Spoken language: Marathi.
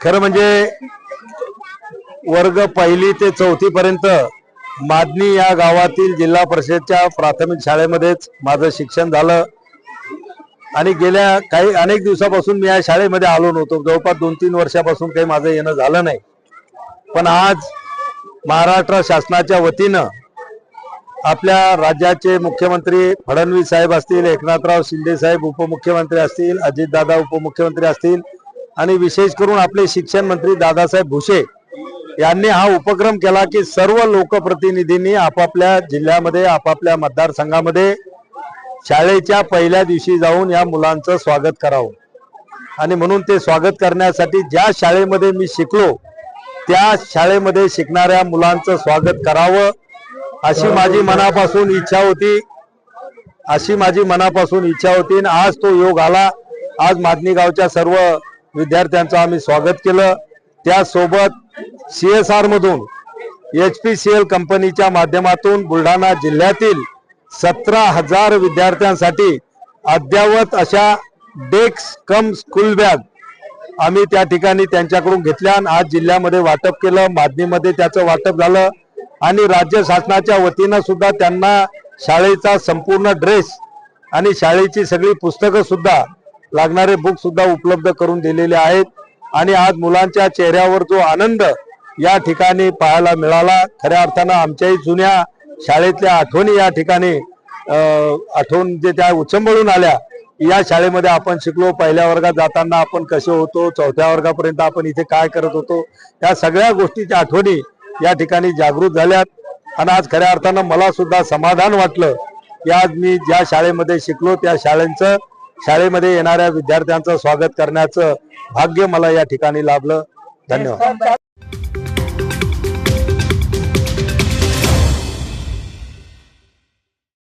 खरं म्हणजे वर्ग पहिली ते चौथी पर्यंत मादनी या गावातील जिल्हा परिषदच्या प्राथमिक शाळेमध्येच माझं शिक्षण झालं. आणि गेल्या काही अनेक दिवसापासून मी या शाळेमध्ये आलो नव्हतो. जवळपास दोन तीन वर्षापासून काही माझं येणं झालं नाही. पण आज महाराष्ट्र शासनाच्या वतीनं आपल्या राज्याचे मुख्यमंत्री फडणवीस साहेब असतील एकनाथराव शिंदे साहेब उपमुख्यमंत्री असतील अजितदादा उपमुख्यमंत्री असतील आणि विशेष करून आपले शिक्षण मंत्री दादासाहेब भुसे यांनी हा उपक्रम केला की सर्व लोकप्रतिनिधींनी आपापल्या जिल्ह्यामध्ये आपापल्या मतदारसंघामध्ये शाळेच्या पहिल्या दिवशी जाऊन या मुलांचं स्वागत करावं. आणि म्हणून ते स्वागत करण्यासाठी ज्या शाळेमध्ये मी शिकलो त्या शाळेमध्ये शिकणाऱ्या मुलांचं स्वागत करावं अशी माझी मनापासून इच्छा होती. अशी माझी मनापासून इच्छा होती आणि आज तो योग आला. आज मादनी गावच्या सर्व विद्यार्थ्यांचं आम्ही स्वागत केलं. त्यासोबत सी एस आर मधून एच पी सी एल कंपनीच्या माध्यमातून बुलढाणा जिल्ह्यातील सतरा हजार विद्यार्थ्यांसाठी अद्ययावत अशा डेस्क कम स्कूल बॅग आम्ही त्या ठिकाणी त्यांच्याकडून घेतल्या आणि आज जिल्ह्यामध्ये वाटप केलं. माध्यमध्ये त्याचं वाटप झालं. आणि राज्य शासनाच्या वतीनं सुद्धा त्यांना शाळेचा संपूर्ण ड्रेस आणि शाळेची सगळी पुस्तकं सुद्धा लागणारे बुक सुद्धा उपलब्ध करून दिलेले आहेत. आणि आज मुलांच्या चेहऱ्यावर जो आनंद या ठिकाणी पाहायला मिळाला खऱ्या अर्थानं आमच्याही जुन्या शाळेतल्या आठवणी या ठिकाणी आठवण जे त्या उचंबळून आल्या या शाळेमध्ये आपण शिकलो. पहिल्या वर्गात जाताना आपण कसे होतो चौथ्या वर्गापर्यंत आपण इथे काय करत होतो या सगळ्या गोष्टीच्या आठवणी या ठिकाणी जागृत झाल्यात. आणि आज खऱ्या अर्थानं मला सुद्धा समाधान वाटलं की आज मी ज्या शाळेमध्ये शिकलो त्या शाळेचं शाळेमध्ये येणाऱ्या विद्यार्थ्यांचं स्वागत करण्याचं भाग्य मला या ठिकाणी लाभलं. धन्यवाद.